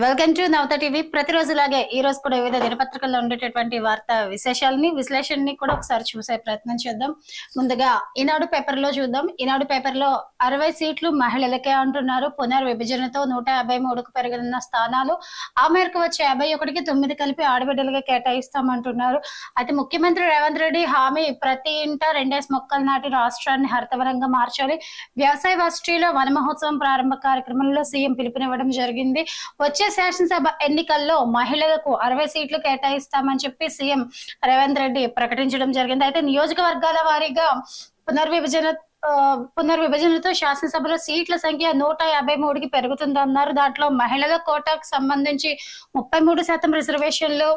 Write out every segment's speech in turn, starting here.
Welcome to Navata TV. ప్రతిరోజులాగే ఈ రోజు కూడా వివిధ దినపత్రికల్లో ఉండేటటువంటి వార్త విశేషాలని విశ్లేషణని కూడా ఒకసారి చూసే ప్రయత్నం చేద్దాం. ముందుగా ఈనాడు పేపర్లో చూద్దాం. ఈనాడు పేపర్లో అరవై సీట్లు మహిళలకే అంటున్నారు. పునర్విభజనతో నూట యాభై మూడుకు పెరగనున్న స్థానాలు ఆ మేరకు వచ్చే యాభై ఒకటికి తొమ్మిది కలిపి ఆడబిడ్డలుగా కేటాయిస్తామంటున్నారు. అయితే ముఖ్యమంత్రి రేవంత్ రెడ్డి హామీ ప్రతి ఇంట రెండేసి మొక్కలు నాటి రాష్ట్రాన్ని హరితవరంగా మార్చాలి. వ్యవసాయ వసతిలో వన మహోత్సవం ప్రారంభ కార్యక్రమంలో సీఎం పిలుపునివ్వడం జరిగింది. వచ్చే శాసనసభ ఎన్నికల్లో మహిళలకు అరవై సీట్లు కేటాయిస్తామని చెప్పి సీఎం రేవంత్ రెడ్డి ప్రకటించడం జరిగింది. అయితే నియోజకవర్గాల వారీగా పునర్విభజన పునర్విభజనతో శాసనసభలో సీట్ల సంఖ్య నూట యాభై మూడుకి పెరుగుతుంది అన్నారు దాంట్లో మహిళల కోటాకు సంబంధించి ముప్పై మూడు శాతం రిజర్వేషన్లు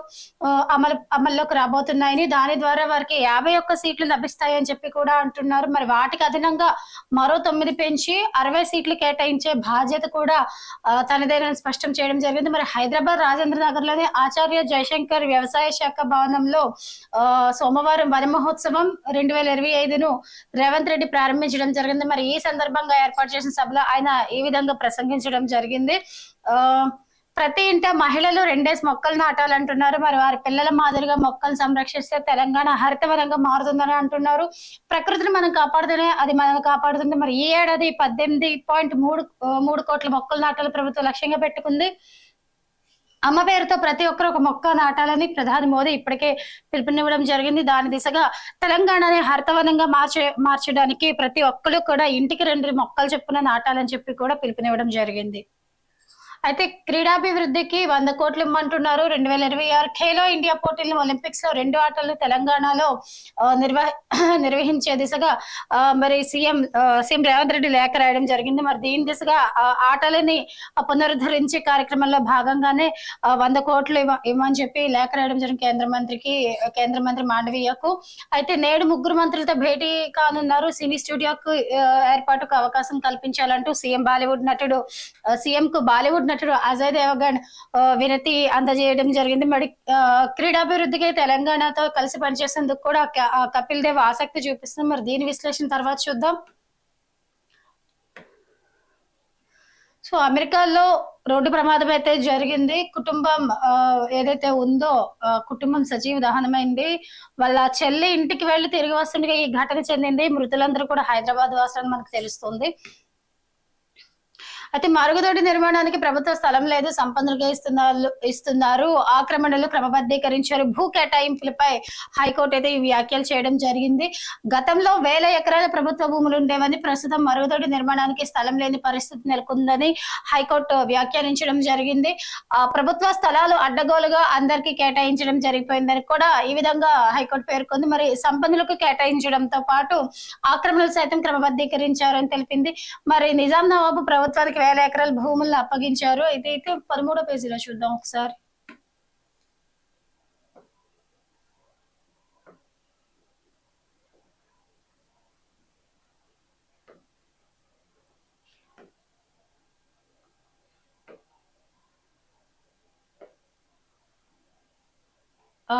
అమలు అమల్లోకి రాబోతున్నాయని దాని ద్వారా వారికి యాభై ఒక్క సీట్లు లభిస్తాయని చెప్పి కూడా అంటున్నారు. మరి వాటికి అదనంగా మరో తొమ్మిది పెంచి అరవై సీట్లు కేటాయించే బాధ్యత కూడా తనదేనని స్పష్టం చేయడం జరిగింది. మరి హైదరాబాద్ రాజేంద్ర నగర్లోని ఆచార్య జయశంకర్ వ్యవసాయ శాఖ భవనంలో ఆ, సోమవారం వన మహోత్సవం రెండు వేల ఇరవై ఐదును రేవంత్ రెడ్డి ప్రారంభ ప్రారంభించడం జరిగింది. మరి ఈ సందర్భంగా ఏర్పాటు చేసిన సభలో ఆయన ఈ విధంగా ప్రసంగించడం జరిగింది. ఆ ప్రతి ఇంట మహిళలు రెండేసి మొక్కలు నాటాలంటున్నారు. మరి వారి పిల్లల మాదిరిగా మొక్కలు సంరక్షిస్తే తెలంగాణ హరితవరంగా మారుతుందని అంటున్నారు. ప్రకృతిని మనం కాపాడుతూనే అది మనం కాపాడుతుంది. మరి ఈ ఏడాది పద్దెనిమిది పాయింట్ మూడు మూడు కోట్ల మొక్కలు నాటాలు ప్రభుత్వం లక్ష్యంగా పెట్టుకుంది. అమ్మ పేరుతో ప్రతి ఒక్కరు ఒక మొక్క నాటాలని ప్రధాని మోదీ ఇప్పటికే పిలుపునివ్వడం జరిగింది. దాని దిశగా తెలంగాణని హరితవనంగా మార్చే మార్చడానికి ప్రతి ఒక్కరు కూడా ఇంటికి రెండు మొక్కలు చొప్పున నాటాలని చెప్పి కూడా పిలుపునివ్వడం జరిగింది. అయితే క్రీడాభివృద్ధికి వంద కోట్లు ఇమ్మంటున్నారు. రెండు వేల ఇరవై ఆరు ఖేలో ఇండియా పోటీలను ఒలింపిక్స్లో రెండు ఆటలు తెలంగాణలో నిర్వహ నిర్వహించే దిశగా ఆ, మరి సీఎం సీఎం రేవంత్ రెడ్డి లేఖ రాయడం జరిగింది. మరి దీని దిశగా ఆ ఆటలని ఆ, పునరుద్ధరించే కార్యక్రమంలో భాగంగానే వంద కోట్లు ఇవ్వమని చెప్పి లేఖ రాయడం జరిగింది కేంద్ర మంత్రికి కేంద్ర మంత్రి మాండవీయకు. అయితే నేడు ముగ్గురు మంత్రులతో భేటీ కానున్నారు. సినీ స్టూడియోకు ఏర్పాటుకు అవకాశం కల్పించాలంటూ సీఎం బాలీవుడ్ నటుడు సీఎం కు బాలీవుడ్ నటుడు అజయ్ దేవగణ్ వినతి అందజేయడం జరిగింది. మరి క్రీడాభివృద్ధికి తెలంగాణతో కలిసి పనిచేసేందుకు కూడా కపిల్ దేవ్ ఆసక్తి చూపిస్తుంది మరి దీని విశ్లేషణ తర్వాత చూద్దాం. సో అమెరికాలో రోడ్డు ప్రమాదం అయితే జరిగింది. కుటుంబం ఏదైతే ఉందో కుటుంబం సజీవ దహనమైంది. వాళ్ళ చెల్లి ఇంటికి వెళ్ళి తిరిగి వస్తుండగా ఈ ఘటన చెందింది. మృతులందరూ కూడా హైదరాబాద్ వాసులని మనకు తెలుస్తుంది. అయితే మరుగుదొడ్డి నిర్మాణానికి ప్రభుత్వ స్థలం లేదు సంపన్నులుగా ఇస్తున్నారు ఇస్తున్నారు. ఆక్రమణలు క్రమబద్ధీకరించారు. భూ కేటాయింపులపై హైకోర్టు అయితే ఈ వ్యాఖ్యలు చేయడం జరిగింది. గతంలో వేల ఎకరాల ప్రభుత్వ భూములు ఉండేవని ప్రస్తుతం మరుగుదొడ్డి నిర్మాణానికి స్థలం లేని పరిస్థితి నెలకొందని హైకోర్టు వ్యాఖ్యానించడం జరిగింది. ఆ ప్రభుత్వ స్థలాలు అడ్డగోలుగా అందరికీ కేటాయించడం జరిగిపోయిందని కూడా ఈ విధంగా హైకోర్టు పేర్కొంది. మరి సంపన్నులకు కేటాయించడంతో పాటు ఆక్రమణలు సైతం క్రమబద్ధీకరించారని తెలిపింది. మరి నిజాం నవాబు ప్రభుత్వానికి వేల ఎకరాల భూములను అప్పగించారు. ఇదైతే పదమూడో పేజీలో చూద్దాం ఒకసారి. ఆ,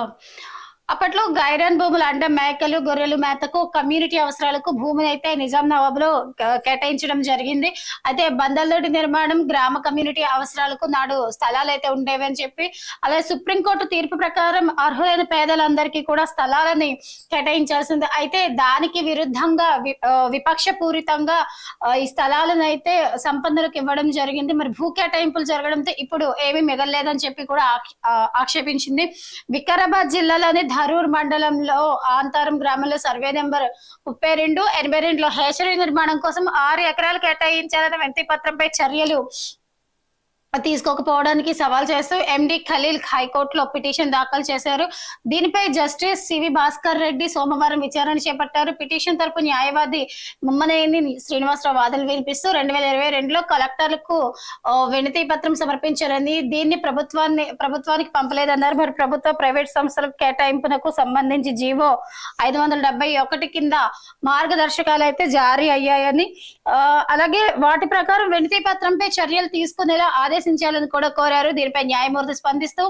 అప్పట్లో గైరన్ భూములు అంటే మేకలు గొర్రెలు మేతకు కమ్యూనిటీ అవసరాలకు భూమిని అయితే నిజాం నవాబులో లో కేటాయించడం జరిగింది. అయితే బందల్దొడ్డి నిర్మాణం గ్రామ కమ్యూనిటీ అవసరాలకు నాడు స్థలాలు అయితే ఉండేవి అని చెప్పి అలాగే సుప్రీంకోర్టు తీర్పు ప్రకారం అర్హులైన పేదలందరికీ కూడా స్థలాలని కేటాయించాల్సింది. అయితే దానికి విరుద్ధంగా వి- విపక్ష పూరితంగా ఈ స్థలాలను అయితే సంపన్నులకు ఇవ్వడం జరిగింది. మరి భూ కేటాయింపులు జరగడంతో ఇప్పుడు ఏమీ మిగలలేదని చెప్పి కూడా ఆక్షేపించింది. వికారాబాద్ జిల్లాలోని ధరూర్ మండలంలో ఆంతారం గ్రామంలో సర్వే నెంబర్ ముప్పై రెండు ఎనభై రెండులో హేచరీ నిర్మాణం కోసం ఆరు ఎకరాలు కేటాయించాలన్న వినతి పత్రంపై చర్యలు తీసుకోకపోవడానికి సవాల్ చేస్తూ ఎండి ఖలీల్ హైకోర్టులో పిటిషన్ దాఖలు చేశారు. దీనిపై జస్టిస్ సివి భాస్కర్ రెడ్డి సోమవారం విచారణ చేపట్టారు. పిటిషన్ తరపు న్యాయవాది ముమ్మనేని శ్రీనివాసరావు వాదనలు వినిపిస్తూ రెండు వేల ఇరవై రెండులో కలెక్టర్లకు వినతి పత్రం సమర్పించారని దీన్ని ప్రభుత్వాన్ని ప్రభుత్వానికి పంపలేదన్నారు. మరి ప్రభుత్వ ప్రైవేట్ సంస్థలకు కేటాయింపునకు సంబంధించి జీవో ఐదు వందల డెబ్బై ఒకటి కింద మార్గదర్శకాలు అయితే జారీ అయ్యాయని అలాగే వాటి ప్రకారం వినతి పత్రంపై చర్యలు తీసుకునేలా ఆదేశం ఆదేశించాలని కూడా కోరారు. దీనిపై న్యాయమూర్తి స్పందిస్తూ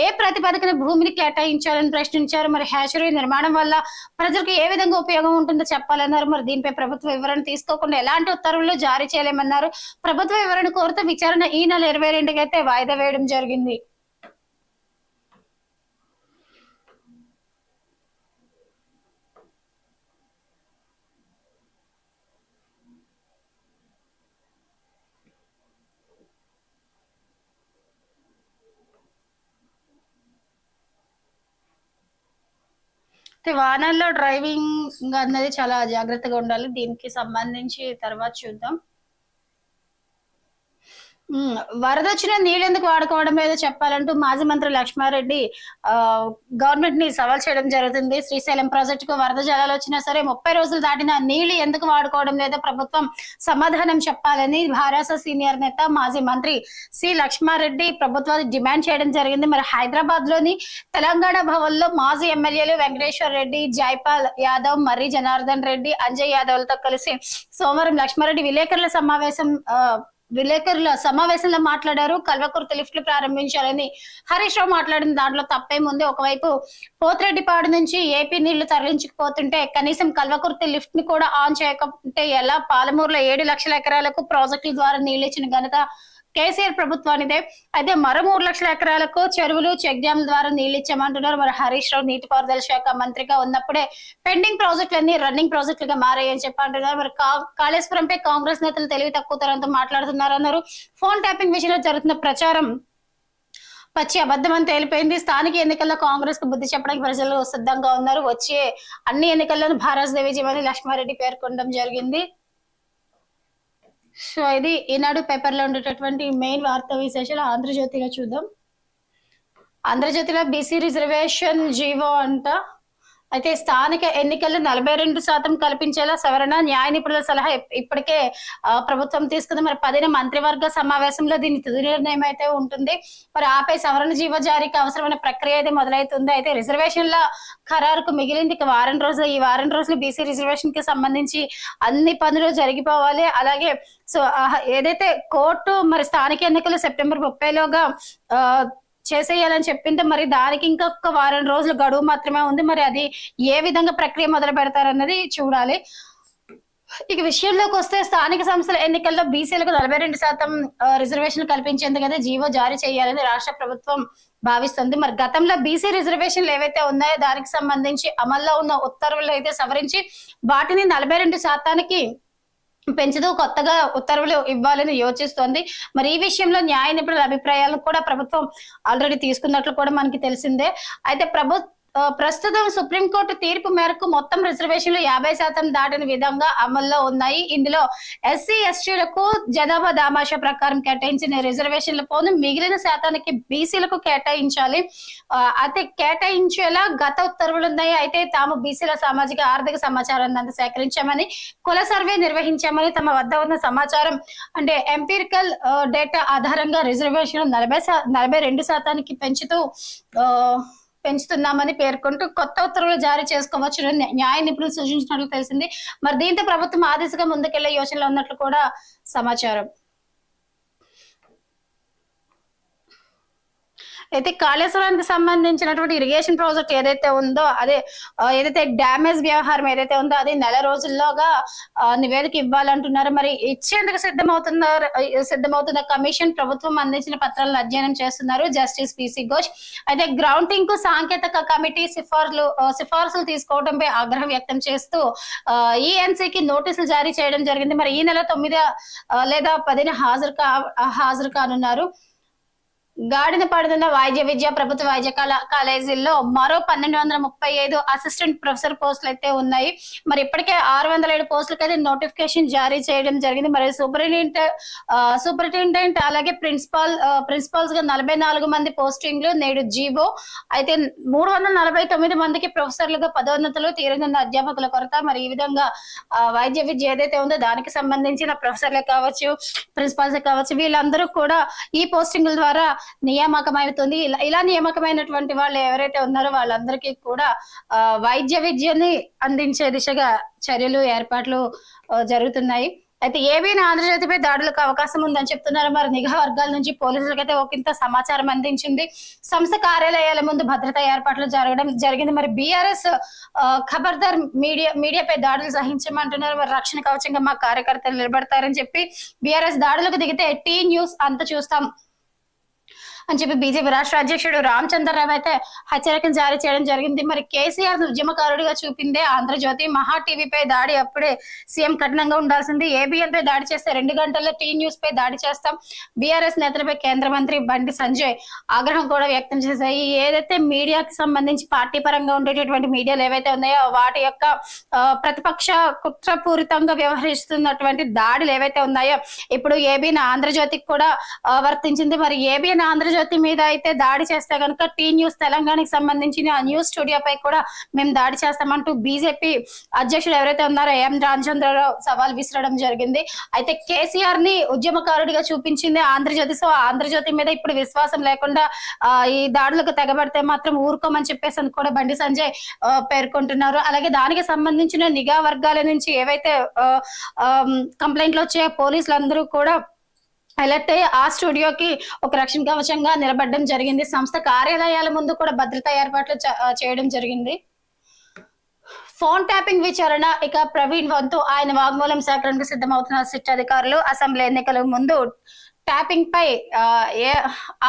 ఏ ప్రతిపాదకన భూమిని కేటాయించాలని ప్రశ్నించారు. మరి హ్యాచరీ నిర్మాణం వల్ల ప్రజలకు ఏ విధంగా ఉపయోగం ఉంటుందో చెప్పాలన్నారు. మరి దీనిపై ప్రభుత్వ వివరణ తీసుకోకుండా ఎలాంటి ఉత్తర్వులు జారీ చేయలేమన్నారు. ప్రభుత్వ వివరణ కోరుతూ విచారణ ఈ నెల ఇరవై రెండుకి అయితే వాయిదా వేయడం జరిగింది. వాహనాల్లో డ్రైవింగ్ అన్నది చాలా జాగ్రత్తగా ఉండాలి. దీనికి సంబంధించి తర్వాత చూద్దాం. వరద వచ్చిన నీళ్ళు ఎందుకు వాడుకోవడం ఏదో చెప్పాలంటూ మాజీ మంత్రి లక్ష్మారెడ్డి ఆ గవర్నమెంట్ని సవాల్ చేయడం జరుగుతుంది. శ్రీశైలం ప్రాజెక్ట్కు వరద జలాలు వచ్చినా సరే ముప్పై రోజులు దాటిన నీళ్ళు ఎందుకు వాడుకోవడం లేదో ప్రభుత్వం సమాధానం చెప్పాలని భారాస సీనియర్ నేత మాజీ మంత్రి సి లక్ష్మారెడ్డి ప్రభుత్వాన్ని డిమాండ్ చేయడం జరిగింది. మరి హైదరాబాద్లోని తెలంగాణ భవన్లో మాజీ ఎమ్మెల్యేలు వెంకటేశ్వర రెడ్డి జైపాల్ యాదవ్ మర్రి జనార్దన్ రెడ్డి అంజయ్ యాదవ్లతో కలిసి సోమవారం లక్ష్మారెడ్డి విలేకరుల సమావేశం ఆ, విలేకరుల సమావేశంలో మాట్లాడారు. కల్వకుర్తి లిఫ్ట్లు ప్రారంభించాలని హరీష్ రావు మాట్లాడిన దాంట్లో తప్పేముంది ఒకవైపు పోతిరెడ్డిపాడు నుంచి ఏపీ నీళ్ళు తరలించకపోతుంటే కనీసం కల్వకుర్తి లిఫ్ట్ని కూడా ఆన్ చేయకపోతే ఎలా? పాలమూరులో ఏడు లక్షల ఎకరాలకు ప్రాజెక్టుల ద్వారా నీళ్ళు ఇచ్చిన ఘనత కేసీఆర్ ప్రభుత్వానిదే అయితే మరో మూడు లక్షల ఎకరాలకు చెరువులు చెక్ డ్యామ్ ద్వారా నీళ్ళు ఇచ్చామంటున్నారు మరి హరీష్ రావు నీటిపారుదల శాఖ మంత్రిగా ఉన్నప్పుడే పెండింగ్ ప్రాజెక్టులన్నీ రన్నింగ్ ప్రాజెక్టులుగా మారాయని చెప్పి అంటున్నారు మరి కా- కాళేశ్వరంపై కాంగ్రెస్ నేతలు తెలివి తక్కువ తరంతో మాట్లాడుతున్నారు అన్నారు ఫోన్ ట్యాపింగ్ విషయంలో జరుగుతున్న ప్రచారం పచ్చి అబద్ధం అని తేలిపోయింది. స్థానిక ఎన్నికల్లో కాంగ్రెస్కు బుద్ధి చెప్పడానికి ప్రజలు సిద్ధంగా ఉన్నారు. వచ్చే అన్ని ఎన్నికల్లోనూ భారత్ దేవి జీవని లక్ష్మారెడ్డి పేర్కొనడం జరిగింది. సో ఇది ఈనాడు పేపర్లో ఉండేటటువంటి మెయిన్ వార్తా విశేషాలు ఆంధ్రజ్యోతిగా చూద్దాం. ఆంధ్రజ్యోతిలో బీసీ రిజర్వేషన్ జీవో అంట. అయితే స్థానిక ఎన్నికల్లో నలభై రెండు శాతం కల్పించేలా సవరణ న్యాయ నిపుణుల సలహా ఇప్పటికే ప్రభుత్వం తీసుకుంది. మరి పదిన మంత్రివర్గ సమావేశంలో దీని తుది నిర్ణయం అయితే ఉంటుంది. మరి ఆపై సవరణ జీవ జారీకి అవసరమైన ప్రక్రియ అయితే మొదలవుతుంది అయితే రిజర్వేషన్ల ఖరారుకు మిగిలింది ఇక వారం రోజులు. ఈ వారం రోజులు బీసీ రిజర్వేషన్కి సంబంధించి అన్ని పనులు జరిగిపోవాలి. అలాగే సో ఏదైతే కోర్టు మరి స్థానిక ఎన్నికలు సెప్టెంబర్ ముప్పైలోగా ఆ, చేసేయాలని చెప్పింది మరి దానికి ఇంకొక వారం రోజులు గడువు మాత్రమే ఉంది. మరి అది ఏ విధంగా ప్రక్రియ మొదలు పెడతారన్నది చూడాలి. ఇక విషయంలోకి వస్తే స్థానిక సంస్థల ఎన్నికల్లో బీసీలకు నలభై రెండు శాతం రిజర్వేషన్ కల్పించేందుకు అయితే జీవో జారీ చేయాలని రాష్ట్ర ప్రభుత్వం భావిస్తుంది. మరి గతంలో బీసీ రిజర్వేషన్లు ఏవైతే ఉన్నాయో దానికి సంబంధించి అమల్లో ఉన్న ఉత్తర్వులు అయితే సవరించి వాటిని నలభై రెండు శాతానికి పెంచుతూ కొత్తగా ఉత్తర్వులు ఇవ్వాలని యోచిస్తోంది. మరి ఈ విషయంలో న్యాయ నిపుణుల అభిప్రాయాలను కూడా ప్రభుత్వం ఆల్రెడీ తీసుకున్నట్లు కూడా మనకి తెలిసిందే. అయితే ప్రభుత్వ ప్రస్తుతం సుప్రీంకోర్టు తీర్పు మేరకు మొత్తం రిజర్వేషన్లు యాభై శాతం దాటిన విధంగా అమల్లో ఉన్నాయి. ఇందులో ఎస్సీ ఎస్టీలకు జనాభా దామాషా ప్రకారం కేటాయించిన రిజర్వేషన్ల పోను మిగిలిన శాతానికి బీసీలకు కేటాయించాలి. అయితే కేటాయించేలా గత ఉత్తర్వులు ఉన్నాయి. అయితే తాము బీసీల సామాజిక ఆర్థిక సమాచారాన్ని అంతా సేకరించామని కుల సర్వే నిర్వహించామని తమ వద్ద ఉన్న సమాచారం. అంటే ఎంపీరికల్ డేటా ఆధారంగా రిజర్వేషన్ నలభై నలభై రెండు శాతానికి పెంచుతూ పెంచుతున్నామని పేర్కొంటూ కొత్త ఉత్తర్వులు జారీ చేసుకోవచ్చు న్యాయ నిపుణులు సూచించినట్లు తెలిసింది. మరి దీంతో ప్రభుత్వం ఆ దిశగా ముందుకెళ్ళే యోచనలో ఉన్నట్లు కూడా సమాచారం. అయితే కాళేశ్వరానికి సంబంధించినటువంటి ఇరిగేషన్ ప్రాజెక్ట్ ఏదైతే ఉందో అదే ఏదైతే డ్యామేజ్ వ్యవహారం ఏదైతే ఉందో అది నెల రోజుల్లోగా నివేదిక ఇవ్వాలంటున్నారు. మరి ఇచ్చేందుకు సిద్ధమవుతున్న సిద్ధమవుతున్న కమిషన్ ప్రభుత్వం అందించిన పత్రాలను అధ్యయనం చేస్తున్నారు జస్టిస్ పిసి ఘోష్. అయితే గ్రౌండింగ్కు సాంకేతిక కమిటీ సిఫార్సులు సిఫార్సులు తీసుకోవడంపై ఆగ్రహం వ్యక్తం చేస్తూ ఈఎన్సీకి నోటీసులు జారీ చేయడం జరిగింది. మరి ఈ నెల తొమ్మిది లేదా పదిన హాజరు కా హాజరు కానున్నారు. గాడిన పడుతున్న వైద్య విద్య ప్రభుత్వ వైద్య కళా కాలేజీల్లో మరో పన్నెండు వందల ముప్పై ఐదు అసిస్టెంట్ ప్రొఫెసర్ పోస్టులు అయితే ఉన్నాయి. మరి ఇప్పటికే ఆరు వందల ఏడు పోస్టులకి అయితే నోటిఫికేషన్ జారీ చేయడం జరిగింది. మరి సూపరింటెండెంట్ సూపరింటెండెంట్ అలాగే ప్రిన్సిపాల్ ప్రిన్సిపాల్స్గా నలభై నాలుగు మంది పోస్టింగ్లు నేడు జీవో. అయితే మూడు వందల నలభై తొమ్మిది మందికి ప్రొఫెసర్లుగా పదోన్నతులు తీరనున్న అధ్యాపకుల కొరత. మరి ఈ విధంగా వైద్య విద్య ఏదైతే ఉందో దానికి సంబంధించిన ప్రొఫెసర్లే కావచ్చు ప్రిన్సిపాల్స్ కావచ్చు వీళ్ళందరూ కూడా ఈ పోస్టింగ్ల ద్వారా నియామకమవుతుంది ఇలా ఇలా నియామకమైనటువంటి వాళ్ళు ఎవరైతే ఉన్నారో వాళ్ళందరికీ కూడా వైద్య విద్యని అందించే దిశగా చర్యలు ఏర్పాట్లు జరుగుతున్నాయి. అయితే ఏబీని ఆంధ్రజ్యోతిపై దాడులకు అవకాశం ఉందని చెప్తున్నారు? మరి నిఘా వర్గాల నుంచి పోలీసులకైతే ఒకంత సమాచారం అందించింది. సంస్థ కార్యాలయాల ముందు భద్రతా ఏర్పాట్లు జరగడం జరిగింది. మరి బీఆర్ఎస్ ఖబర్దార్ మీడియా మీడియాపై దాడులు సహించమంటున్నారు. మరి రక్షణ కవచంగా మా కార్యకర్తలు నిలబడతారని చెప్పి బీఆర్ఎస్ దాడులకు దిగితే టీ న్యూస్ అంత చూస్తాం. అని చెప్పి బీజేపీ రాష్ట్ర అధ్యక్షుడు రామచంద్రరావు అయితే హెచ్చరికలు జారీ చేయడం జరిగింది. మరి కేసీఆర్ ఉద్యమకారుడిగా చూపిందే ఆంధ్రజ్యోతి. మహా టీవీపై దాడి అప్పుడే సీఎం కఠినంగా ఉండాల్సింది. ఏబిఎన్ పై దాడి చేస్తే రెండు గంటల్లో టీ న్యూస్ పై దాడి చేస్తాం. బీఆర్ఎస్ నేతలపై కేంద్ర మంత్రి బండి సంజయ్ ఆగ్రహం కూడా వ్యక్తం చేశాయి ఏదైతే మీడియాకి సంబంధించి పార్టీ పరంగా ఉండేటటువంటి మీడియాలు ఏవైతే ఉన్నాయో వాటి యొక్క ప్రతిపక్ష కుట్రపూరితంగా వ్యవహరిస్తున్నటువంటి దాడులు ఏవైతే ఉన్నాయో ఇప్పుడు ఏబిఎన్ ఆంధ్రజ్యోతికి కూడా వర్తించింది. మరి ఏబిఎన్ ఆంధ్రజ్యోతి మీద అయితే దాడి చేస్తే కనుక టీ న్యూస్ తెలంగాణకి సంబంధించిన న్యూస్ స్టూడియోపై కూడా మేము దాడి చేస్తామంటూ బీజేపీ అధ్యక్షుడు ఎవరైతే ఉన్నారో ఎం రామచంద్రరావు సవాల్ విసరడం జరిగింది. అయితే కేసీఆర్ని ఉద్యమకారుడిగా చూపించింది ఆంధ్రజ్యోతి. సో ఆంధ్రజ్యోతి మీద ఇప్పుడు విశ్వాసం లేకుండా ఈ దాడులకు తెగబడితే మాత్రం ఊరుకోమని చెప్పేసి అని కూడా బండి సంజయ్ పేర్కొంటున్నారు. అలాగే దానికి సంబంధించిన నిఘా వర్గాల నుంచి ఏవైతే కంప్లైంట్లు వచ్చాయో పోలీసులందరూ కూడా అలర్ట్ అయ్యి ఆ స్టూడియోకి ఒక రక్షణ కవచంగా నిలబడడం జరిగింది. సంస్థ కార్యాలయాల ముందు కూడా భద్రతా ఏర్పాట్లు చేయడం జరిగింది. ఫోన్ ట్యాపింగ్ విచారణ ఇక ప్రవీణ్ వంతు ఆయన వాగ్మూలం సేకరణకు సిద్ధమవుతున్న సిట్ అధికారులు అసెంబ్లీ ఎన్నికల ముందు ట్యాపింగ్ పై ఏ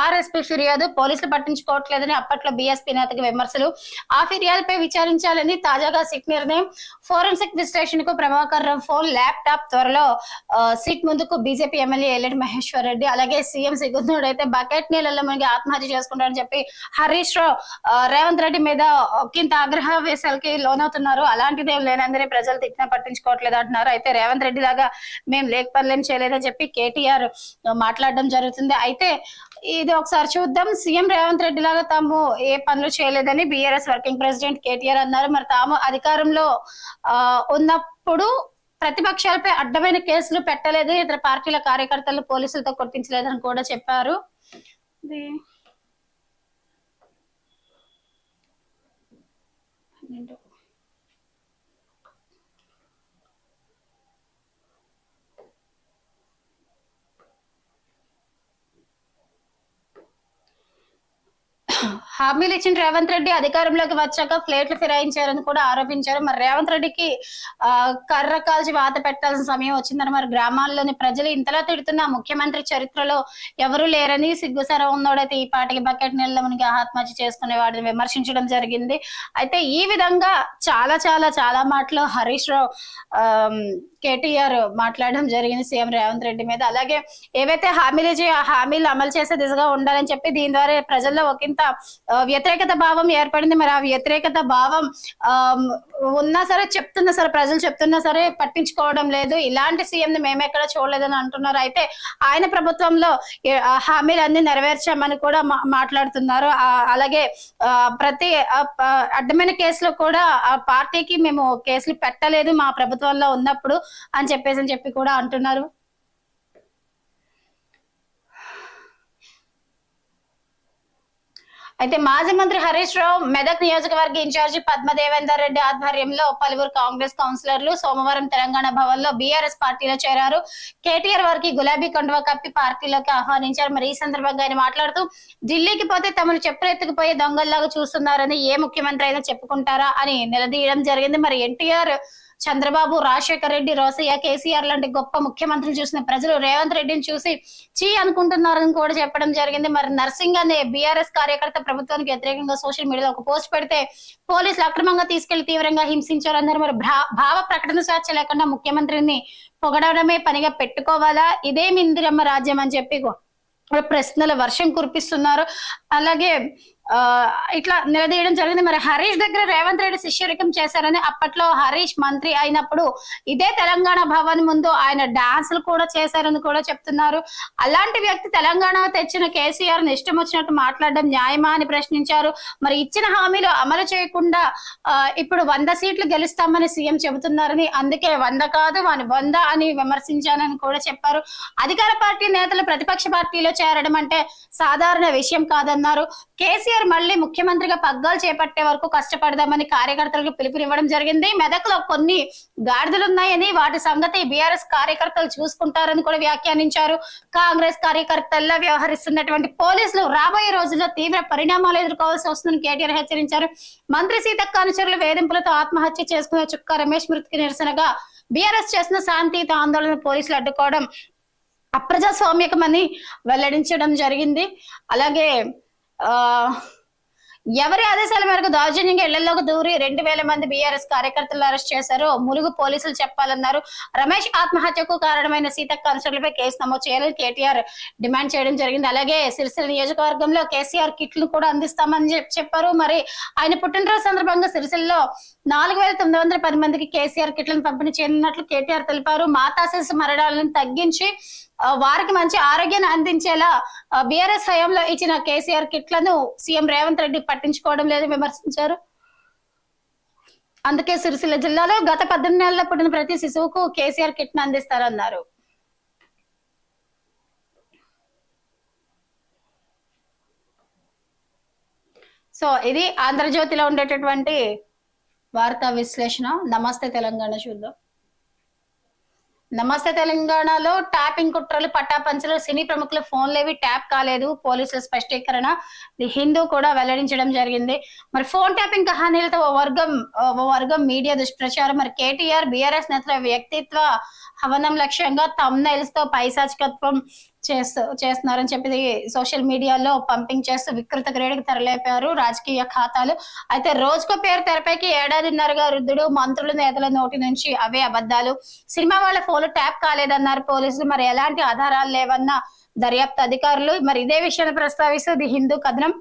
ఆర్ఎస్పీ ఫిర్యాదు పోలీసులు పట్టించుకోవట్లేదని అప్పట్లో బీఎస్పీ నేతకి విమర్శలు. ఆ ఫిర్యాదుపై విచారించాలని తాజాగా సిట్ నిర్ణయం. ఫోరెన్సిక్ విశ్లేషణ కు ప్రభాకర్ రావు ఫోన్ ల్యాప్టాప్ త్వరలో సిట్ ముందుకు బీజేపీ ఎమ్మెల్యే ఎల్లెడ్ మహేశ్వర్ రెడ్డి అలాగే సీఎం సిగ్గుందోడు అయితే బకెట్ నీళ్ళలో మనకి ఆత్మహత్య చేసుకుంటారని చెప్పి హరీష్ రావు రేవంత్ రెడ్డి మీద ఒకంత ఆగ్రహ వేసాలకి లోనవుతున్నారు. అలాంటిది ఏం లేనందరే ప్రజలు తిట్టినా పట్టించుకోవట్లేదు అంటున్నారు. అయితే రేవంత్ రెడ్డి లాగా మేము లేక పనులేం చేయలేదని చెప్పి కేటీఆర్ మాట్లాడడం జరుగుతుంది. అయితే ఇది ఒకసారి చూద్దాం. సీఎం రేవంత్ రెడ్డి లాగా తాము ఏ పనులు చేయలేదని బీఆర్ఎస్ వర్కింగ్ ప్రెసిడెంట్ కేటీఆర్ అన్నారు. మరి తాము అధికారంలో ఉన్నప్పుడు ప్రతిపక్షాలపై అడ్డమైన కేసులు పెట్టలేదు. ఇతర పార్టీల కార్యకర్తలు పోలీసులతో కొట్టించలేదని కూడా చెప్పారు. ఏంటో. హామీలు ఇచ్చిన రేవంత్ రెడ్డి అధికారంలోకి వచ్చాక ప్లేట్లు ఫిరాయించారని కూడా ఆరోపించారు. మరి రేవంత్ రెడ్డికి కర్ర కాల్చి వాత పెట్టాల్సిన సమయం వచ్చిందని మరి గ్రామాల్లోని ప్రజలు ఇంతలా తిడుతున్న ముఖ్యమంత్రి చరిత్రలో ఎవరు లేరని సిగ్గుసర ఉన్నోడైతే ఈ పాటికి బకెట్ నీళ్ళ మునిగి ఆత్మహత్య చేసుకునే వాడిని విమర్శించడం జరిగింది. అయితే ఈ విధంగా చాలా చాలా చాలా మాటలు హరీష్ రావు కేటీఆర్ మాట్లాడడం జరిగింది సీఎం రేవంత్ రెడ్డి మీద. అలాగే ఏవైతే హామీలు ఇచ్చి ఆ హామీలు అమలు చేసే దిశగా ఉండాలని చెప్పి దీని ద్వారా ప్రజల్లో ఒకంత వ్యతిరేకత భావం ఏర్పడింది. మరి ఆ వ్యతిరేకత భావం ఉన్నా సరే చెప్తున్నా సరే ప్రజలు చెప్తున్నా సరే పట్టించుకోవడం లేదు. ఇలాంటి సీఎం ని మేమెక్కడ చూడలేదని అంటున్నారు. అయితే ఆయన ప్రభుత్వంలో ఏ- ఆ హామీలన్నీ నెరవేర్చామని కూడా మా- మాట్లాడుతున్నారు. అలాగే ప్రతి అడ్డమైన కేసులో కూడా ఆ పార్టీకి మేము కేసులు పెట్టలేదు మా ప్రభుత్వంలో ఉన్నప్పుడు అని చెప్పేసి అని చెప్పి కూడా అంటున్నారు. అయితే మాజీ మంత్రి హరీష్ రావు మెదక్ నియోజకవర్గ ఇన్ఛార్జి పద్మదేవేందర్ రెడ్డి ఆధ్వర్యంలో పలువురు కాంగ్రెస్ కౌన్సిలర్లు సోమవారం తెలంగాణ భవన్లో బీఆర్ఎస్ పార్టీలో చేరారు. కేటీఆర్ వారికి గులాబీ కండువా కప్పి పార్టీలోకి ఆహ్వానించారు. మరి ఈ సందర్భంగా ఆయన మాట్లాడుతూ ఢిల్లీకి పోతే తమను చెప్పులెత్తుకుపోయే దొంగల్లాగా చూస్తున్నారని ఏ ముఖ్యమంత్రి అయినా చెప్పుకుంటారా అని నిలదీయడం జరిగింది. మరి ఎన్టీఆర్ చంద్రబాబు రాజశేఖర రెడ్డి రోసయ్య కేసీఆర్ లాంటి గొప్ప ముఖ్యమంత్రులు చూసిన ప్రజలు రేవంత్ రెడ్డిని చూసి చీ అనుకుంటున్నారని కూడా చెప్పడం జరిగింది. మరి నర్సింగ్ అనే బీఆర్ఎస్ కార్యకర్త ప్రభుత్వానికి వ్యతిరేకంగా సోషల్ మీడియాలో ఒక పోస్ట్ పెడితే పోలీసులు అక్రమంగా తీసుకెళ్ళి తీవ్రంగా హింసించారన్నారు. మరి భా- భావ ప్రకటన స్వేచ్ఛ లేకుండా ముఖ్యమంత్రిని పొగడమే పనిగా పెట్టుకోవాలా? ఇదేమి ఇందిరమ్మ రాజ్యం అని చెప్పి ప్రశ్నల వర్షం కురిపిస్తున్నారు. అలాగే ఇట్లా నిలదీయడం జరిగింది. మరి హరీష్ దగ్గర రేవంత్ రెడ్డి శిష్యరికం చేశారని అప్పట్లో హరీష్ మంత్రి అయినప్పుడు ఇదే తెలంగాణ భవన్ ముందు ఆయన డాన్సులు కూడా చేశారని కూడా చెప్తున్నారు. అలాంటి వ్యక్తి తెలంగాణ తెచ్చిన కేసీఆర్ ఇష్టం వచ్చినట్టు మాట్లాడడం న్యాయమా అని ప్రశ్నించారు. మరి ఇచ్చిన హామీలు అమలు చేయకుండా ఇప్పుడు వంద సీట్లు గెలుస్తామని సీఎం చెబుతున్నారని అందుకే వంద కాదు వాని వంద అని విమర్శించానని కూడా చెప్పారు. అధికార పార్టీ నేతలు ప్రతిపక్ష పార్టీలో చేరడం అంటే సాధారణ విషయం కాదన్నారు. కేసీఆర్ కేసీఆర్ మళ్ళీ ముఖ్యమంత్రిగా పగ్గాలు చేపట్టే వరకు కష్టపడదామని కార్యకర్తలకు పిలుపునివ్వడం జరిగింది. మెదక్లో కొన్ని గాడిదలు ఉన్నాయని వాటి సంగతి బీఆర్ఎస్ కార్యకర్తలు చూసుకుంటారని కూడా వ్యాఖ్యానించారు. కాంగ్రెస్ కార్యకర్తల్లో వ్యవహరిస్తున్నటువంటి పోలీసులు రాబోయే రోజుల్లో తీవ్ర పరిణామాలు ఎదుర్కోవాల్సి వస్తుందని కేటీఆర్ హెచ్చరించారు. మంత్రి సీతక్క అనుచరులు వేధింపులతో ఆత్మహత్య చేసుకునే చుక్క రమేష్ మృతికి నిరసనగా బీఆర్ఎస్ చేసిన శాంతియుత ఆందోళన పోలీసులు అడ్డుకోవడం అప్రజాస్వామ్యకమని వెల్లడించడం జరిగింది. అలాగే ఆ ఎవరి ఆదేశాల మేరకు దౌర్జన్యంగా ఇళ్ళలోకి దూరి రెండు వేల మంది బీఆర్ఎస్ కార్యకర్తలు అరెస్ట్ చేశారు ములుగు పోలీసులు చెప్పాలన్నారు. రమేష్ ఆత్మహత్యకు కారణమైన సీతక్క అనుసరులపై కేసు నమోదు చేయాలని కేటీఆర్ డిమాండ్ చేయడం జరిగింది. అలాగే సిరిసిల్ల నియోజకవర్గంలో కేసీఆర్ కిట్లు కూడా అందిస్తామని చెప్పారు. మరి ఆయన పుట్టినరోజు సందర్భంగా సిరిసిల్లో నాలుగు వేల తొమ్మిది వందల పది మందికి కేసీఆర్ కిట్లను పంపిణీ చేయనున్నట్లు కేటీఆర్ తెలిపారు. మాతా శిశు మరణాలను తగ్గించి వారికి మంచి ఆరోగ్యాన్ని అందించేలా బీఆర్ఎస్ హయాంలో ఇచ్చిన కేసీఆర్ కిట్లను సీఎం రేవంత్ రెడ్డి పట్టించుకోవడం లేదని విమర్శించారు. అందుకే సిరిసిల్ల జిల్లాలో గత పద్దెనిమిది నెలల్లో పుట్టిన ప్రతి శిశువుకు కేసీఆర్ కిట్ను అందిస్తారన్నారు. సో ఇది ఆంధ్రజ్యోతిలో ఉండేటటువంటి వార్తా విశ్లేషణ. నమస్తే తెలంగాణ చూద్దాం నమస్తే తెలంగాణలో ట్యాపింగ్ కుట్రలు పట్టాపంచలు సినీ ప్రముఖుల ఫోన్లేవి ట్యాప్ కాలేదు. పోలీసుల స్పష్టీకరణ హిందూ కూడా వెల్లడించడం జరిగింది. మరి ఫోన్ ట్యాపింగ్ కహానీలతో ఓ వర్గం ఓ వర్గం మీడియా దుష్ప్రచారం. మరి కేటీఆర్ బీఆర్ఎస్ నేతల వ్యక్తిత్వ హవనం లక్ష్యంగా తమ్నైల్స్తో పైశాచికత్వం చేస్తూ చేస్తున్నారని చెప్పి సోషల్ మీడియాలో పంపింగ్ చేస్తూ వికృత గ్రేడ్కి తెరలేపారు రాజకీయ ఖాతాలు. అయితే రోజుకో పేరు తెరపైకి ఏడాదిన్నరగా వృద్ధుడు మంత్రులు నేతల నోటి నుంచి అవే అబద్ధాలు. సినిమా వాళ్ళ ఫోన్లు ట్యాప్ కాలేదన్నారు పోలీసులు. మరి ఎలాంటి ఆధారాలు లేవన్న దర్యాప్తు అధికారులు. మరి ఇదే విషయాన్ని ప్రస్తావిస్తూ ది హిందూ కథనం.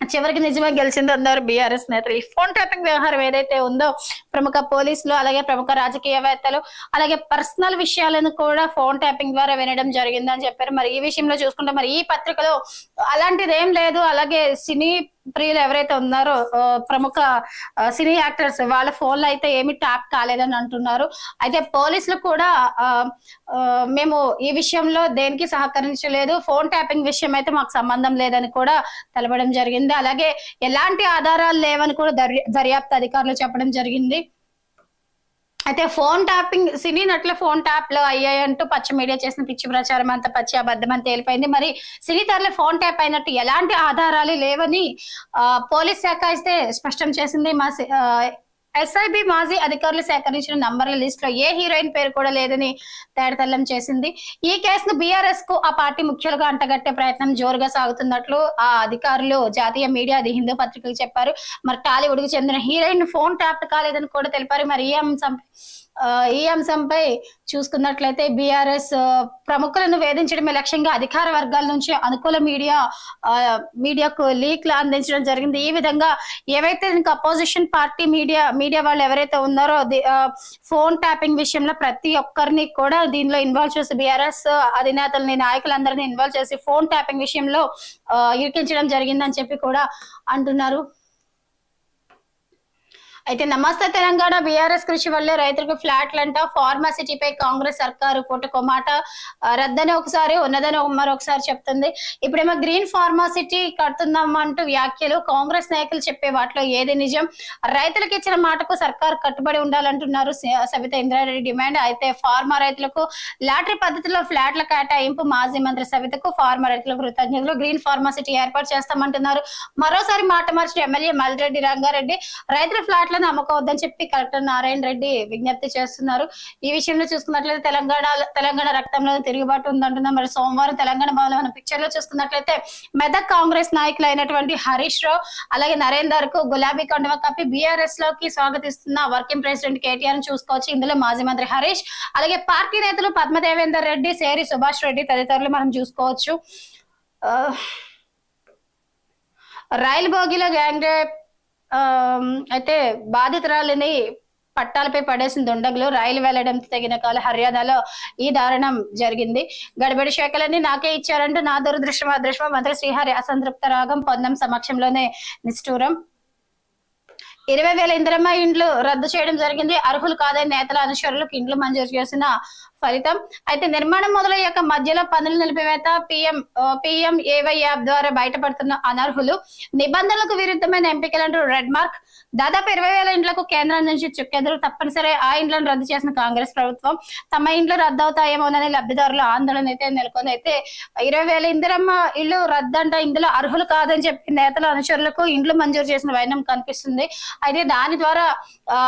చివరికి నిజమే గెలిచింది అన్నారు బీఆర్ఎస్ నేతలు. ఈ ఫోన్ ట్యాపింగ్ వ్యవహారం ఏదైతే ఉందో ప్రముఖ పోలీసులు అలాగే ప్రముఖ రాజకీయవేత్తలు అలాగే పర్సనల్ విషయాలను కూడా ఫోన్ ట్యాపింగ్ ద్వారా వినడం జరిగిందని చెప్పారు. మరి ఈ విషయంలో చూసుకుంటే మరి ఈ పత్రికలో అలాంటిది ఏం లేదు. అలాగే సినీ ప్రియులు ఎవరైతే ఉన్నారో ప్రముఖ సినీ యాక్టర్స్ వాళ్ళ ఫోన్లు అయితే ఏమి ట్యాప్ కాలేదని అంటున్నారు. అయితే పోలీసులు కూడా మేము ఈ విషయంలో దేనికి సహకరించలేదు. ఫోన్ ట్యాపింగ్ విషయం అయితే మాకు సంబంధం లేదని కూడా తెలపడం జరిగింది. అలాగే ఎలాంటి ఆధారాలు లేవని కూడా దర్యాప్తు అధికారులు చెప్పడం జరిగింది. అయితే ఫోన్ ట్యాపింగ్ సినీ నటుల ఫోన్ ట్యాప్లో అయ్యాయంటూ పచ్చ మీడియా చేసిన పిచ్చి ప్రచారం అంతా పచ్చి అబద్ధం అని తేలిపోయింది. మరి సినీ తరల ఫోన్ ట్యాప్ అయినట్టు ఎలాంటి ఆధారాలు లేవని ఆ, పోలీస్ శాఖ అయితే స్పష్టం చేసింది. మా సి- ఎస్ఐబి మాజీ అధికారులు సేకరించిన నంబర్ల లిస్ట్లో ఏ హీరోయిన్ పేరు కూడా లేదని తేడతల్లం చేసింది. ఈ కేసును బీఆర్ఎస్కు ఆ పార్టీ ముఖ్యులుగా అంటగట్టే ప్రయత్నం జోరుగా సాగుతున్నట్లు ఆ అధికారులు జాతీయ మీడియా అది హిందూ పత్రికలు చెప్పారు. మరి టాలీవుడ్కు చెందిన హీరోయిన్ ఫోన్ ట్యాప్ కాలేదని కూడా తెలిపారు. మరి ఈ అంశం ఈ అంశంపై చూసుకున్నట్లయితే బీఆర్ఎస్ ప్రముఖులను వేధించడమే లక్ష్యంగా అధికార వర్గాల నుంచి అనుకూల మీడియా మీడియాకు లీక్లు అందించడం జరిగింది. ఈ విధంగా ఏవైతే దీనికి అపోజిషన్ పార్టీ మీడియా మీడియా వాళ్ళు ఎవరైతే ఉన్నారో ఫోన్ ట్యాపింగ్ విషయంలో ప్రతి ఒక్కరిని కూడా దీనిలో ఇన్వాల్వ్ చేసి బీఆర్ఎస్ అధినేతలని నాయకులందరినీ ఇన్వాల్వ్ చేసి ఫోన్ ట్యాపింగ్ విషయంలో ఇరికించడం జరిగిందని చెప్పి కూడా అంటున్నారు. అయితే నమస్తే తెలంగాణ బీఆర్ఎస్ కృషి వల్లే రైతులకు ఫ్లాట్లంట. ఫార్మాసిటీపై కాంగ్రెస్ సర్కారు పూటకో మాట. రద్దని ఒకసారి ఉన్నదని మరొకసారి చెప్తుంది. ఇప్పుడేమో గ్రీన్ ఫార్మాసిటీ కడుతున్నాం అంటూ వ్యాఖ్యలు. కాంగ్రెస్ నాయకులు చెప్పే వాటిలో ఏది నిజం? రైతులకు ఇచ్చిన మాటకు సర్కార్ కట్టుబడి ఉండాలంటున్నారు సవిత ఇంద్రారెడ్డి డిమాండ్. అయితే ఫార్మా రైతులకు లాటరీ పద్ధతిలో ఫ్లాట్ల కేటాయింపు మాజీ మంత్రి సవితకు ఫార్మా రైతులకు కృతజ్ఞతలు. గ్రీన్ ఫార్మాసిటీ ఏర్పాటు చేస్తామంటున్నారు. మరోసారి మాట మార్చిన ఎమ్మెల్యే మల్రెడ్డి రంగారెడ్డి రైతుల ఫ్లాట్ ఫ్లాట్లను అమ్ముకోవద్దని చెప్పి కలెక్టర్ నారాయణ రెడ్డి విజ్ఞప్తి చేస్తున్నారు. ఈ విషయంలో చూసుకున్నట్లయితే తెలంగాణ తెలంగాణ రక్తంలో తిరుగుబాటు ఉందంటున్నాం. మరి సోమవారం తెలంగాణ భవన్ మన పిక్చర్లో చూసుకున్నట్లయితే మెదక్ కాంగ్రెస్ నాయకులు అయినటువంటి హరీష్ రావు అలాగే నరేందర్కు గులాబీ కండువా కప్పి బీఆర్ఎస్లోకి స్వాగతిస్తున్న వర్కింగ్ ప్రెసిడెంట్ కేటీఆర్ చూసుకోవచ్చు. ఇందులో మాజీ మంత్రి హరీష్ అలాగే పార్టీ నేతలు పద్మదేవేందర్ రెడ్డి సేరి సుభాష్ రెడ్డి తదితరులు మనం చూసుకోవచ్చు. రైలు బోగిలో గ్యాంగ్ రేప్ అయితే బాధితురాలిని పట్టాలపై పడేసిన దుండగులు రైలు వెళ్ళడంతో తగిన కాల హర్యానాలో ఈ దారుణం జరిగింది. గడబడి శాఖలన్నీ నాకే ఇచ్చారంటూ నా దురదృష్టం అదృష్టం. మంత్రి శ్రీహరి అసంతృప్త రాగం పొందం సమక్షంలోనే నిష్ఠూరం. ఇరవై వేల ఇందిరమ్మ ఇండ్లు రద్దు చేయడం జరిగింది. అర్హులు కాదని నేతల అనుచరులకు ఇండ్లు మంజూరు చేసిన ఫలితం. అయితే నిర్మాణం మొదలయ్యాక మధ్యలో పనులు నిలిపివేత పిఎం పిఎం ఏవై యాప్ ద్వారా బయటపడుతున్న అనర్హులు నిబంధనలకు విరుద్ధమైన ఎంపికలంటూ రెడ్ మార్క్ దాదాపు ఇరవై వేల ఇండ్లకు కేంద్రం నుంచి చుక్కెదురు తప్పనిసరి ఆ ఇండ్లను రద్దు చేసిన కాంగ్రెస్ ప్రభుత్వం తమ ఇండ్లు రద్దు అవుతాయేమోనని లబ్ధిదారుల ఆందోళన అయితే నెలకొని అయితే ఇరవై వేల ఇందిరమ్మ ఇల్లు రద్దంట ఇందులో అర్హులు కాదని చెప్పి నేతల అనుచరులకు ఇండ్లు మంజూరు చేసిన వైనం కనిపిస్తుంది. అయితే దాని ద్వారా ఆ,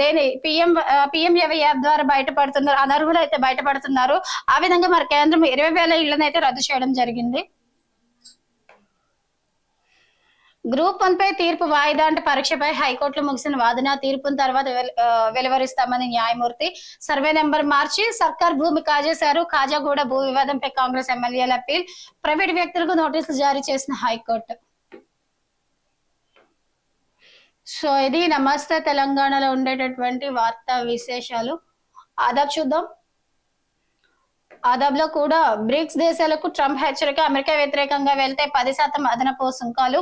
దేని పిఎం పిఎం యాప్ ద్వారా బయటపడుతున్నారు అనర్హులు అయితే బయటపడుతున్నారు. ఆ విధంగా మరి కేంద్రం ఇరవై వేల ఇళ్ళను అయితే రద్దు చేయడం జరిగింది. గ్రూప్ వన్ పై తీర్పు వాయిదా అంటే పరీక్షపై హైకోర్టులో ముగిసిన వాదన తీర్పును తర్వాత వెలువరిస్తామని న్యాయమూర్తి సర్వే నెంబర్ మార్చి సర్కార్ భూమి కాజేశారు. కాజాగూడ భూ వివాదంపై కాంగ్రెస్ ఎమ్మెల్యేల అప్పీల్. ప్రైవేట్ వ్యక్తులకు నోటీసులు జారీ చేసిన హైకోర్టు. సో ఇది నమస్తే తెలంగాణలో ఉండేటటువంటి వార్తా విశేషాలు. ఆదాబ్ చూద్దాం. ఆదాబ్లో కూడా బ్రిక్స్ దేశాలకు ట్రంప్ హెచ్చరిక అమెరికా వ్యతిరేకంగా వెళ్తే పది శాతం అదనపు సుంకాలు.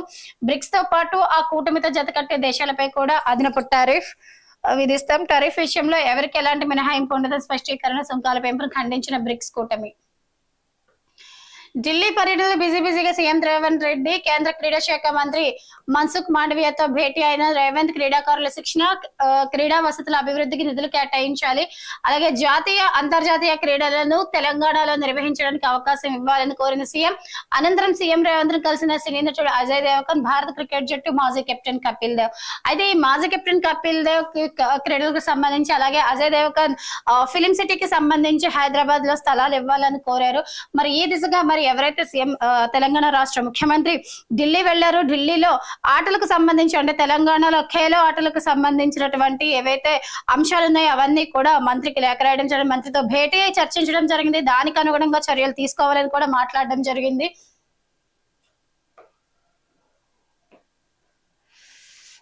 బ్రిక్స్తో పాటు ఆ కూటమితో జతకట్టే దేశాలపై కూడా అదనపు టారిఫ్ విధిస్తాం. టారిఫ్ విషయంలో ఎవరికి ఎలాంటి మినహాయింపు ఉండదు స్పష్టీకరణ సుంకాల పెంపును ఖండించిన బ్రిక్స్ కూటమి. ఢిల్లీ పర్యటనలో బిజీ బిజీగా సీఎం రేవంత్ రెడ్డి కేంద్ర క్రీడా శాఖ మంత్రి మన్సుఖ్ మాండవియాతో భేటీ అయిన రేవంత్ క్రీడాకారుల శిక్షణ క్రీడా వసతుల అభివృద్ధికి నిధులు కేటాయించాలి. అలాగే జాతీయ అంతర్జాతీయ క్రీడలను తెలంగాణలో నిర్వహించడానికి అవకాశం ఇవ్వాలని కోరిన సీఎం అనంతరం సీఎం రేవంత్ను కలిసిన సినీ నటుడు అజయ్ దేవకన్ భారత క్రికెట్ జట్టు మాజీ కెప్టెన్ కపిల్ దేవ్. అయితే ఈ మాజీ కెప్టెన్ కపిల్ దేవ్ క్రీడలకు సంబంధించి అలాగే అజయ్ దేవకన్ ఫిలిం సిటీకి సంబంధించి హైదరాబాద్లో స్థలాలు ఇవ్వాలని కోరారు. మరి ఈ దిశగా మరి ఎవరైతే సీఎం తెలంగాణ రాష్ట్ర ముఖ్యమంత్రి ఢిల్లీ వెళ్ళారో ఢిల్లీలో ఆటలకు సంబంధించి అంటే తెలంగాణలో ఖేలో ఆటలకు సంబంధించినటువంటి ఏవైతే అంశాలు ఉన్నాయో అవన్నీ కూడా మంత్రికి లేఖ రాయడం జరిగింది. మంత్రితో భేటీ అయి చర్చించడం జరిగింది. దానికి అనుగుణంగా చర్యలు తీసుకోవాలని కూడా మాట్లాడడం జరిగింది.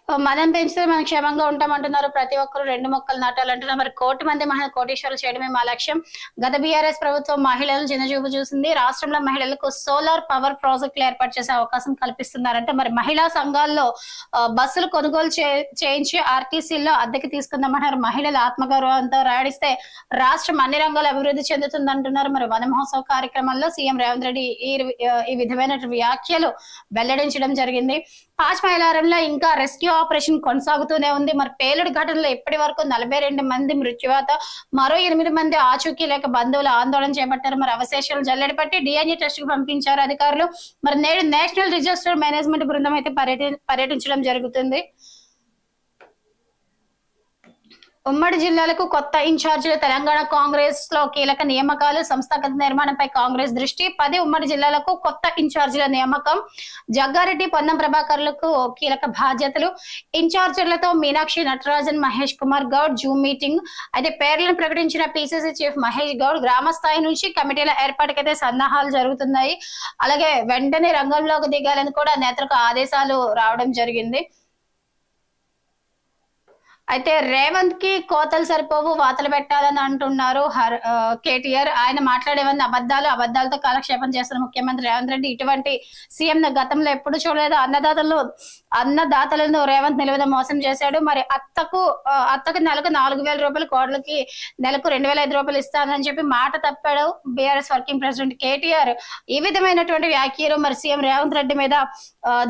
మనం పెంచితే మనం క్షేమంగా ఉంటామంటున్నారు ప్రతి ఒక్కరు రెండు మొక్కలు నాటాలంటున్నారు మరి కోటి మంది మహిళ కోటీశ్వరులు చేయడమే మా లక్ష్యం. గత బీఆర్ఎస్ ప్రభుత్వం మహిళలు చిన్నచూపు చూసింది. రాష్ట్రంలో మహిళలకు సోలార్ పవర్ ప్రాజెక్టులు ఏర్పాటు చేసే అవకాశం కల్పిస్తున్నారంటే మరి మహిళా సంఘాల్లో బస్సులు కొనుగోలు చేయించి ఆర్టీసీలో అద్దెకి తీసుకుందామంటున్నారు మహిళల ఆత్మగౌరవంతో రాడిస్తే రాష్ట్రం అన్ని రంగాలు అభివృద్ధి చెందుతుందంటున్నారు. మరి వన మహోత్సవ కార్యక్రమంలో సీఎం రేవంత్ రెడ్డి ఈ ఈ విధమైన వ్యాఖ్యలు వెల్లడించడం జరిగింది. మైలారంలో ఇంకా రెస్క్యూ ఆపరేషన్ కొనసాగుతూనే ఉంది. మరి పేలుడు ఘటనలో ఇప్పటి వరకు నలభై రెండు మంది మృత్యువాత మరో ఎనిమిది మంది ఆచూకీ లేక బంధువులు ఆందోళన చేపట్టారు. మరి అవశేషాలు జల్లెడ పట్టి డిఎన్ఏ టెస్ట్కు పంపించారు అధికారులు. మరి నేడు నేషనల్ రిజిస్టర్ మేనేజ్మెంట్ బృందం అయితే పర్యటి పర్యటించడం జరుగుతుంది. ఉమ్మడి జిల్లాలకు కొత్త ఇన్ఛార్జీల తెలంగాణ కాంగ్రెస్లో కీలక నియామకాలు సంస్థాగత నిర్మాణంపై కాంగ్రెస్ దృష్టి పది ఉమ్మడి జిల్లాలకు కొత్త ఇన్ఛార్జీల నియామకం జగ్గారెడ్డి పొన్నం ప్రభాకర్లకు కీలక బాధ్యతలు ఇన్ఛార్జీలతో మీనాక్షి నటరాజన్ మహేష్ కుమార్ గౌడ్ జూమ్ మీటింగ్ అయితే పేర్లను ప్రకటించిన పిసిసి చీఫ్ మహేష్ గౌడ్ గ్రామ స్థాయి నుంచి కమిటీల ఏర్పాటుకైతే సన్నాహాలు జరుగుతున్నాయి. అలాగే వెంటనే రంగంలోకి దిగాలని కూడా నేతలకు ఆదేశాలు రావడం జరిగింది. అయితే రేవంత్కి కోతలు సరిపోవు వాతలు పెట్టాలని అంటున్నారు హర్ కేటీఆర్. ఆయన మాట్లాడేవన్నీ అబద్ధాలు అబద్ధాలతో కాలక్షేపం చేస్తున్న ముఖ్యమంత్రి రేవంత్ రెడ్డి ఇటువంటి సీఎం గతంలో ఎప్పుడు చూడలేదు. అన్నదాతలు అన్నదాతలను రేవంత్ నిలువద మోసం చేశాడు. మరి అత్తకు అత్తకు నెలకు నాలుగు వేల రూపాయలు కోడలకి నెలకు రెండు వేల ఐదు రూపాయలు ఇస్తానని చెప్పి మాట తప్పాడు బీఆర్ఎస్ వర్కింగ్ ప్రెసిడెంట్ కేటీఆర్. ఈ విధమైనటువంటి వ్యాఖ్యలు మరి సీఎం రేవంత్ రెడ్డి మీద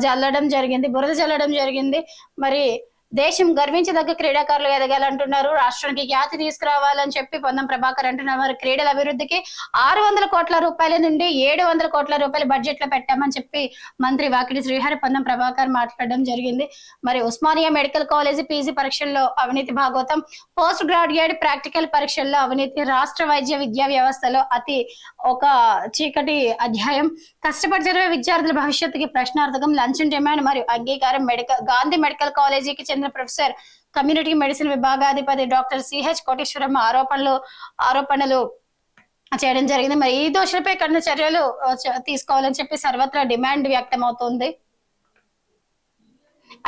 జల్లడం జరిగింది బురద జల్లడం జరిగింది. మరి దేశం గర్వించదగ్గ క్రీడాకారులు ఎదగాలంటున్నారు. రాష్ట్రానికి ఖ్యాతి తీసుకురావాలని చెప్పి పొన్నం ప్రభాకర్ అంటున్నారు. మరి క్రీడల అభివృద్ధికి ఆరు వందల కోట్ల రూపాయల నుండి ఏడు వందల కోట్ల రూపాయల బడ్జెట్లో పెట్టామని చెప్పి మంత్రి వాకిటి శ్రీహరి పొన్నం ప్రభాకర్ మాట్లాడడం జరిగింది. మరి ఉస్మానియా మెడికల్ కాలేజీ పీజీ పరీక్షల్లో అవినీతి భాగవతం పోస్ట్ గ్రాడ్యుయేట్ ప్రాక్టికల్ పరీక్షల్లో అవినీతి రాష్ట్ర వైద్య విద్యా వ్యవస్థలో అతి ఒక చీకటి అధ్యాయం. కష్టపడి చదివే విద్యార్థుల భవిష్యత్తుకి ప్రశ్నార్థకం లంచం డిమాండ్ మరియు అంగీకారం మెడికల్ గాంధీ మెడికల్ కాలేజీకి చెందిన ప్రొఫెసర్ కమ్యూనిటీ మెడిసిన్ విభాగాధిపతి డాక్టర్ సిహెచ్ కోటేశ్వరమ్మ ఆరోపణలు ఆరోపణలు చేయడం జరిగింది. మరి ఈ దోషులపై కఠిన చర్యలు తీసుకోవాలని చెప్పి సర్వత్రా డిమాండ్ వ్యక్తమవుతోంది.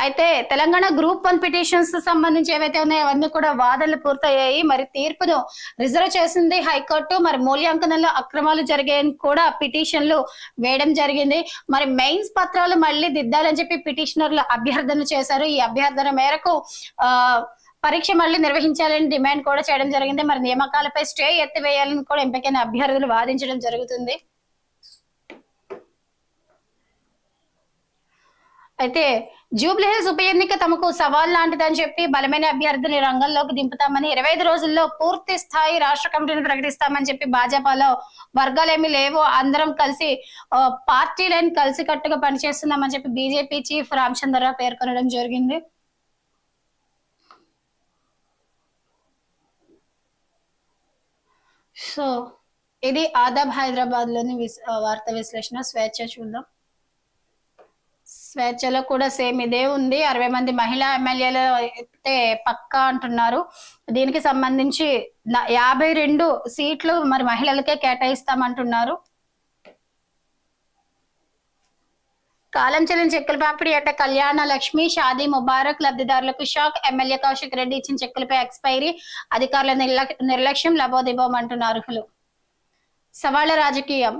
అయితే తెలంగాణ గ్రూప్ వన్ పిటిషన్స్ సంబంధించి ఏవైతే ఉన్నాయో అవన్నీ కూడా వాదనలు పూర్తయ్యాయి. మరి తీర్పును రిజర్వ్ చేసింది హైకోర్టు. మరి మూల్యాంకనంలో అక్రమాలు జరిగాయని కూడా పిటిషన్లు వేయడం జరిగింది. మరి మెయిన్స్ పత్రాలు మళ్ళీ దిద్దాలని చెప్పి పిటిషనర్లు అభ్యర్థన చేశారు. ఈ అభ్యర్థన మేరకు ఆ పరీక్ష మళ్ళీ నిర్వహించాలని డిమాండ్ కూడా చేయడం జరిగింది. మరి నియామకాలపై స్టే ఎత్తివేయాలని కూడా ఎంపికైన అభ్యర్థులు వాదించడం జరుగుతుంది. అయితే జూబ్లీహిల్స్ ఉప ఎన్నిక తమకు సవాల్ లాంటిదని చెప్పి బలమైన అభ్యర్థిని రంగంలోకి దింపుతామని ఇరవై ఐదు రోజుల్లో పూర్తి స్థాయి రాష్ట్ర కమిటీని ప్రకటిస్తామని చెప్పి భాజపాలో వర్గాలేమీ లేవు. అందరం కలిసి పార్టీ లైన్ కలిసి కట్టుగా పనిచేస్తున్నామని చెప్పి బీజేపీ చీఫ్ రామచంద్రరావు పేర్కొనడం జరిగింది. సో ఇది ఆదాబ్ హైదరాబాద్లోని వార్త వార్తా విశ్లేషణ. స్వేచ్ఛ చూద్దాం. స్వేచ్ఛలో కూడా సేమ్ ఇదే ఉంది. అరవై మంది మహిళా ఎమ్మెల్యేలు అయితే పక్కా అంటున్నారు. దీనికి సంబంధించి యాభై రెండు సీట్లు మరి మహిళలకే కేటాయిస్తామంటున్నారు. కాలం చెల్లిన చెక్కుల పంపిణీ అంటే కళ్యాణ లక్ష్మి షాదీ ముబారక్ లబ్ధిదారులకు షాక్ ఎమ్మెల్యే కౌశిక్ రెడ్డి ఇచ్చిన చెక్కులపై ఎక్స్పైరీ అధికారుల నిర్లక్ష్యం లబోదిబోం అర్హులు సవాళ్ళ రాజకీయం.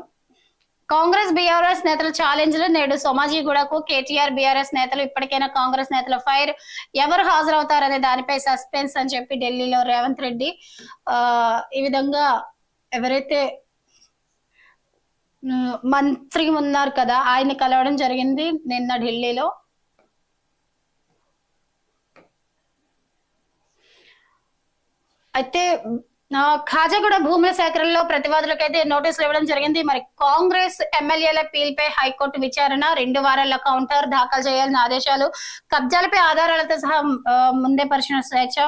కాంగ్రెస్ బీఆర్ఎస్ నేతల ఛాలెంజ్లు నేడు సోమాజీగూడకు కేటీఆర్ బీఆర్ఎస్ నేతలు ఇప్పటికైనా కాంగ్రెస్ నేతల ఫైర్ ఎవరు హాజరవుతారనే దానిపై సస్పెన్స్ అని చెప్పి ఢిల్లీలో రేవంత్ రెడ్డి ఆ ఈ విధంగా ఎవరైతే మంత్రి ఉన్నారు కదా ఆయన కలవడం జరిగింది నిన్న ఢిల్లీలో. అయితే ఖాజాగూడ భూముల సేకరణలో ప్రతివాదులకైతే నోటీసులు ఇవ్వడం జరిగింది. మరి కాంగ్రెస్ ఎమ్మెల్యేల పీల్పై హైకోర్టు విచారణ రెండు వారాల కౌంటర్ దాఖలు చేయాలని ఆదేశాలు కబ్జాలపై ఆధారాలతో సహా ముందే పరిచిన Swecha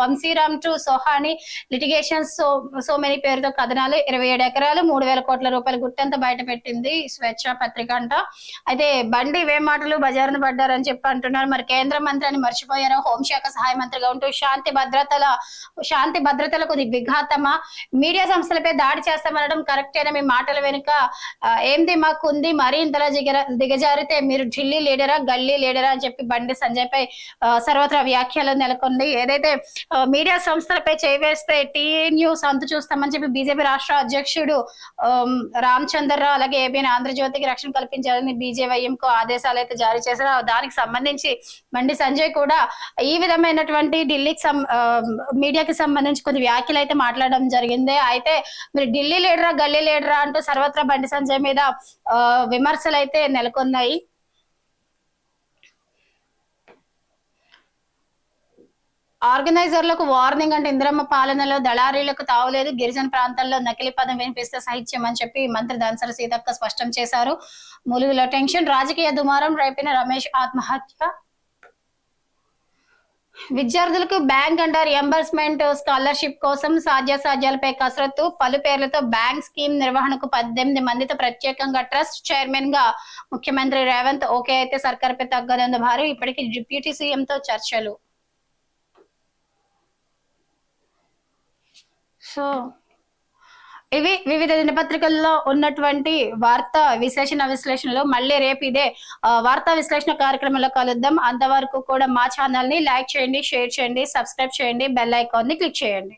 Vamsiram to Sohani litigation so so many పేరుతో కథనాలు ఇరవై ఏడు ఎకరాలు మూడు వేల కోట్ల రూపాయల గుట్టంతా బయట పెట్టింది స్వేచ్ఛ పత్రిక అంట. అయితే బండి ఇవే మాటలు బజారును పడ్డారని చెప్పి అంటున్నారు. మరి కేంద్ర మంత్రి అని మర్చిపోయారు. హోంశాఖ సహాయ మంత్రిగా ఉంటూ శాంతి భద్రతల శాంతి భద్రతలకు విఘాతమా మీడియా సంస్థలపై దాడి చేస్తామనడం కరెక్టేనా? మీ మాటల వెనుక ఏంది మాకు ఉంది మరీ ఇంతలా దిగర దిగజారితే మీరు ఢిల్లీ లీడరా గల్లీ లీడరా అని చెప్పి బండి సంజయ్ పై సర్వత్రా వ్యాఖ్యలు నెలకొంది. ఏదైతే మీడియా సంస్థలపై చేవేస్తే టీ న్యూస్ అంతు చూస్తామని చెప్పి బీజేపీ రాష్ట్ర అధ్యక్షుడు రామ్ చంద్రరావు అలాగే ఏబీఎన్ ఆంధ్రజ్యోతికి రక్షణ కల్పించాలని బీజేవైఎం కు ఆదేశాలు అయితే జారీ చేశారు. దానికి సంబంధించి బండి సంజయ్ కూడా ఈ విధమైనటువంటి ఢిల్లీకి మీడియాకి సంబంధించి కొన్ని వ్యాఖ్యలు అయితే మాట్లాడడం జరిగింది. అయితే మీరు ఢిల్లీ లీడరా గల్లీ లీడరా అంటూ సర్వత్రా బండి సంజయ్ మీద విమర్శలు అయితే నెలకొన్నాయి. ఆర్గనైజర్లకు వార్నింగ్ అంటే ఇందిరమ్మ పాలనలో దళారీలకు తావులేదు. గిరిజన ప్రాంతాల్లో నకిలీ పదం వినిపిస్తే సాహిత్యం అని చెప్పి మంత్రి దాన్సర సీతక్క స్పష్టం చేశారు. ములుగులో టెన్షన్. రాజకీయ దుమారం రేపిన రమేష్ ఆత్మహత్య. విద్యార్థులకు బ్యాంక్ అండ్ రియంబర్స్మెంట్ స్కాలర్షిప్ కోసం సాధ్యాసాధ్యాలపై కసరత్తు పలు పేర్లతో బ్యాంక్ స్కీమ్ నిర్వహణకు పద్దెనిమిది మందితో ప్రత్యేకంగా ట్రస్ట్ చైర్మన్గా ముఖ్యమంత్రి రేవంత్. ఓకే అయితే సర్కార్పై తగ్గదన్న భారీ ఇప్పటికీ డిప్యూటీ సీఎంతో చర్చలు. సో ఇవి వివిధ దినపత్రికల్లో ఉన్నటువంటి వార్తా విశ్లేషణ విశ్లేషణలో. మళ్ళీ రేపు ఇదే వార్తా విశ్లేషణ కార్యక్రమంలో కలుద్దాం. అంతవరకు కూడా మా ఛానల్ని లైక్ చేయండి షేర్ చేయండి సబ్స్క్రైబ్ చేయండి బెల్ ఐకాన్ని క్లిక్ చేయండి.